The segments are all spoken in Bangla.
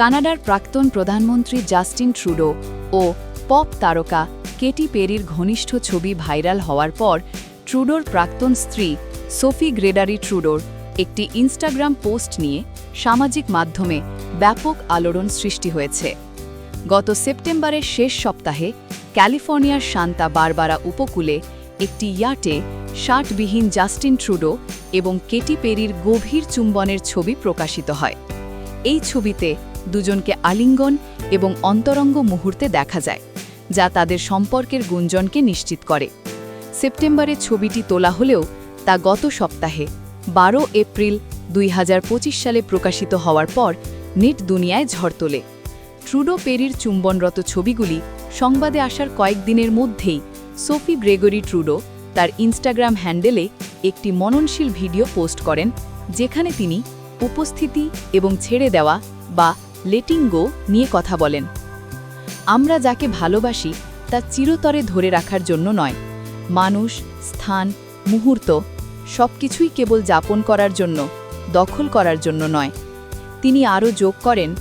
কানাডার প্রাক্তন প্রধানমন্ত্রী জাস্টিন ট্রুডো ও পপ তারকা কেটি পেরির ঘনিষ্ঠ ছবি ভাইরাল হওয়ার পর, ট্রুডোর প্রাক্তন স্ত্রী সোফি গ্রেডারি ট্রুডোর একটি ইনস্টাগ্রাম পোস্ট নিয়ে সামাজিক মাধ্যমে ব্যাপক আলোড়ন সৃষ্টি হয়েছে। গত সেপ্টেম্বরের শেষ সপ্তাহে ক্যালিফোর্নিয়ার শান্তা বারবারা উপকূলে একটি ইয়াটে ষাটবিহীন জাস্টিন ট্রুডো এবং কেটি পেরির গভীর চুম্বনের ছবি প্রকাশিত হয়। এই ছবিতে দুজনকে আলিঙ্গন এবং অন্তরঙ্গ মুহূর্তে দেখা যায়, যা তাদের সম্পর্কের গুঞ্জনকে নিশ্চিত করে। সেপ্টেম্বরে ছবিটি তোলা হলেও তা গত সপ্তাহে, বারো এপ্রিল দুই হাজার পঁচিশ সালে প্রকাশিত হওয়ার পর নেট দুনিয়ায় ঝড় তোলে। ট্রুডো পেরির চুম্বনরত ছবিগুলি সংবাদে আসার কয়েকদিনের মধ্যেই সোফি গ্রেগরি ট্রুডো তার ইনস্টাগ্রাম হ্যান্ডেলে একটি মননশীল ভিডিও পোস্ট করেন, যেখানে তিনি উপস্থিতি এবং ছেড়ে দেওয়া বা লেটিং গো নিয়ে কথা বলেন। আমরা যাকে ভালোবাসি, তা চিরতরে ধরে রাখার জন্য নয়। মানুষ, স্থান, মুহূর্ত, সবকিছুই কেবল যাপন করার জন্য, দখল করার জন্য নয়। তিনি আরও যোগ করেন,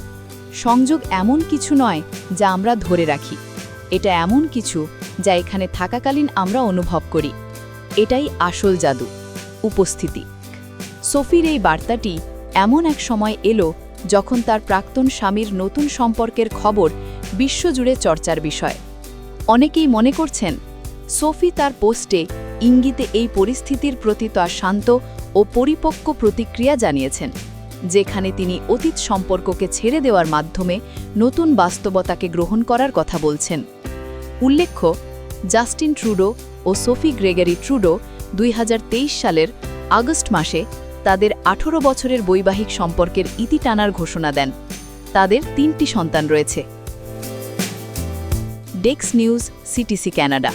সংযোগ এমন কিছু নয় যা আমরা ধরে রাখি। এটা এমন কিছু যা এখানে থাকাকালীন আমরা অনুভব করি। এটাই আসল জাদু। উপস্থিতি। সোফির এই বার্তাটি এমন এক সময় এলো যখন তার প্রাক্তন স্বামীর নতুন সম্পর্কের খবর বিশ্বজুড়ে চর্চার বিষয়। অনেকেই মনে করছেন, সোফি তার পোস্টে ইঙ্গিতে এই পরিস্থিতির প্রতি তার শান্ত ও পরিপক্ক প্রতিক্রিয়া জানিয়েছেন, যেখানে তিনি অতীত সম্পর্ককে ছেড়ে দেওয়ার মাধ্যমে নতুন বাস্তবতাকে গ্রহণ করার কথা বলছেন। উল্লেখ্য, জাস্টিন ট্রুডো ও সোফি গ্রেগারি ট্রুডো দুই হাজার তেইশ সালের আগস্ট মাসে তাদের আঠেরো বছরের বৈবাহিক সম্পর্কের ইতি টানার ঘোষণা দেন। তাদের তিনটি সন্তান রয়েছে। ডেক্স নিউজ, সিটিসি ক্যানাডা।